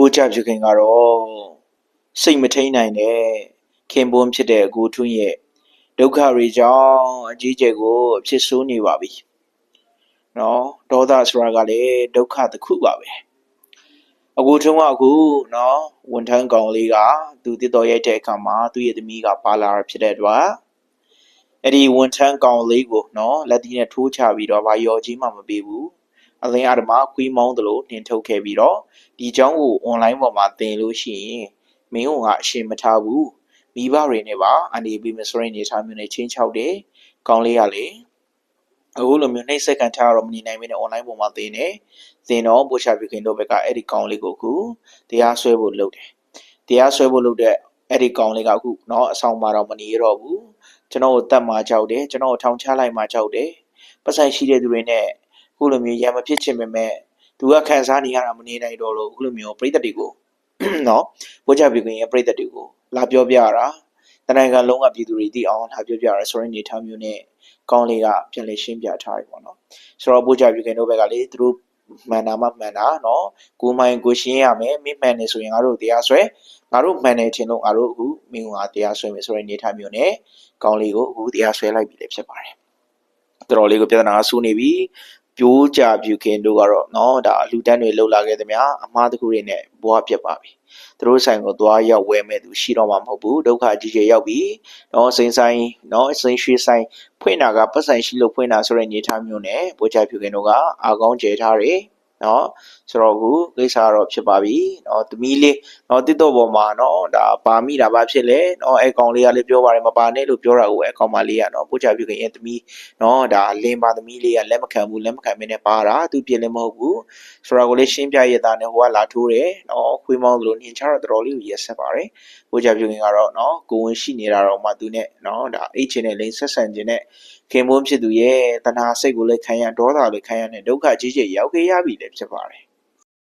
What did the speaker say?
ဘိုးချပြုခင်ကတော့စိတ်မထိန်နိုင်တဲ့ခင်ပွန်းဖြစ်တဲ့အကိုထွန်းရဲ့ဒုက္ခတွေကြောင့်အကြီးကျယ်ကိုအဖြစ်ဆိုးနေပါပြီနော်ဒေါသဆိုတာကလည်းဒုက္ခတစ်ခုပါပဲအကိုထွန်းကအခုနော်ဝန်ထမ်းကောင်လေးကသူတည်တော်ရိုက်တဲ့အခါမှာသူ့ရဲ့သမီးကပါလာတာဖြစ်တဲ့အတွက်အဲ့ဒီဝန်ထမ်းကောင်လေးကိုနော်လက်တီးနဲ့ထိုးချပြီးတော့ဘာရော်ကြီးမှမပေးဘူး အလင်းအဓမ္မခွေးမောင်းသလိုနှင်ထုတ်ခဲ့ပြီးတော့ဒီเจ้าကို online ပေါ်မှာသင်လို့ရှိရင်မင်းကအရှင်မထားဘူးမိဘတွေနဲ့ပါအနေပြီးမဆိုရင်နေထားမျိုးနဲ့ချင်းချောက်တယ်ကောင်းလေးကလေအခုလိုမျိုးနှိပ်စက်ခံထားတော့မနေနိုင်မင်းနဲ့ online ပေါ်မှာသင်တယ်သင်တော့ပို့ချပြခင်တို့ဘက်ကအဲ့ဒီကောင်းလေးကိုအခုတရားဆွဲဖို့လုပ်တယ်တရားဆွဲဖို့လုပ်တဲ့အဲ့ဒီကောင်လေးကအခုเนาะအဆောင်မှာတော့မနေတော့ဘူးကျွန်တော်ကိုတတ်မှာကြောက်တယ်ကျွန်တော်ကိုထောင်ချလိုက်မှာကြောက်တယ်ပတ်ဆိုင်ရှိတဲ့သူတွေနဲ့အ ခုလိုမျိုးရံမဖြစ်ချင်ပေမဲ့သူကခံစားနေရတာမနေနိုင်တော့လို့အခုလိုမျိုးပြိတ္တတွေကိုနော်ဘိုးချပြခင်ရဲ့ပြိတ္တတွေကိုလာပြောပြရတာတနိုင်ငံလုံးကပြည်သူတွေသိအောင်လာပြောပြရဆိုရင်နေထားမျိုးနဲ့ကောင်းလေးကပြန်လည်ရှင်းပြထားတယ်ပေါ့နော်ဆိုတော့ဘိုးချပြခင်တို့ဘက်ကလေသူတို့မှန်တာမှမှန်တာနော်ကိုမိုင်ကိုရှင်းရမယ်မိမှန်နေဆိုရင်ငါတို့တရားဆွဲငါတို့မှန်နေခြင်းလို့ငါတို့အခုမင်းကတရားဆွဲမယ်ဆိုရင်နေထားမျိုးနဲ့ကောင်းလေးကိုအခုတရားဆွဲလိုက်ပြီလေဖြစ်ပါတယ်တော်တော်လေးကိုပြဿနာဆူနေပြီ ပြိုးကြပြူခင်တို့ကတော့နော်ဒါအလူတန်းတွေလှုပ်လာခဲ့သမျှအမားတကူတွေနဲ့ဘွားပြတ်ပါပြီသူတို့ဆိုင်ကိုသွားရောက်ဝဲမဲ့သူရှိတော့မှာမဟုတ်ဘူးဒုက္ခကြီးကြီးရောက်ပြီနော်စိန်ဆိုင်နော်စိန်ရွှေဆိုင်ဖွင့်တာကပတ်ဆိုင်ရှိလို့ဖွင့်တာဆိုတဲ့ညထားမျိုးနဲ့ဘွားကြပြူခင်တို့ကအာကောင်းကျဲထားတယ် နော်ဆိုတော့အခုကိစ္စကတော့ဖြစ်ပါပြီနော်သမီးလေးနော်တစ်တော့ပေါ်မှာနော်ဒါပါမိတာဘာဖြစ်လဲနော်အဲကောင်လေးကလည်းပြောပါတယ်မပါနဲ့လို့ပြောတာကိုအဲကောင်မလေးကနော်ပို့ချပြုခင်ရဲ့သမီးနော်ဒါလင်းပါသမီးလေးကလက်မခံဘူးလက်မခံမင်းနဲ့ပါတာသူပြင်းလည်းမဟုတ်ဘူးဆိုတော့ကိုလေးရှင်းပြရတဲ့နဲ့ဟိုကလာထိုးတယ်နော်ခွေးမောင်းသလိုနှင်ချတော့တော်တော်လေးကိုရက်ဆက်ပါတယ်ပို့ချပြုခင်ကတော့နော်ကိုဝင်ရှိနေတာတော့မှသူနဲ့နော်ဒါအိတ်ချင်တဲ့လိန်ဆက်ဆန်ခြင်းနဲ့ခင်မွန်းဖြစ်သူရဲ့တဏှာစိတ်ကိုလည်းခံရဒေါသလည်းခံရတဲ့ဒုက္ခကြီးကြီးရောက်ခဲ့ရပြီလည်းဖြစ်ပါတယ်